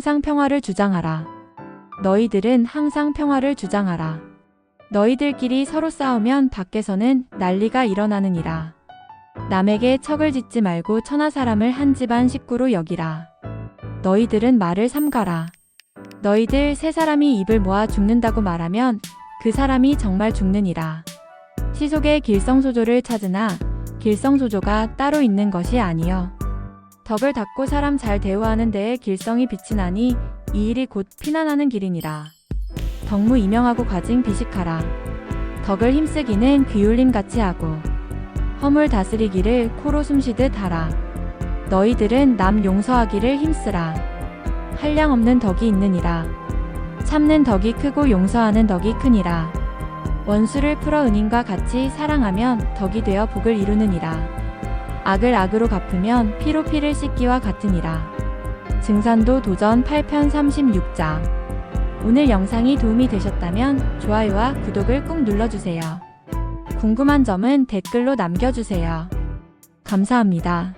항상 평화를 주장하라. 너희들은 항상 평화를 주장하라. 너희들끼리 서로 싸우면 밖에서는 난리가 일어나느니라. 남에게 척을 짓지 말고 천하 사람을 한 집안 식구로 여기라. 너희들은 말을 삼가라. 너희들 세 사람이 입을 모아 죽는다고 말하면 그 사람이 정말 죽느니라. 시속의 길성소조를 찾으나 길성소조가 따로 있는 것이 아니요. 덕을 닦고 사람 잘 대우하는 데에 길성이 빛이 나니 이 일이 곧 피난하는 길이니라. 덕무 이명하고 과징 비식하라. 덕을 힘쓰기는 귀울림 같이 하고 허물 다스리기를 코로 숨쉬듯 하라. 너희들은 남 용서하기를 힘쓰라. 한량 없는 덕이 있느니라. 참는 덕이 크고 용서하는 덕이 크니라. 원수를 풀어 은인과 같이 사랑하면 덕이 되어 복을 이루느니라. 악을 악으로 갚으면 피로 피를 씻기와 같으니라. 증산도 도전 8편 36장. 오늘 영상이 도움이 되셨다면 좋아요와 구독을 꾹 눌러주세요. 궁금한 점은 댓글로 남겨주세요. 감사합니다.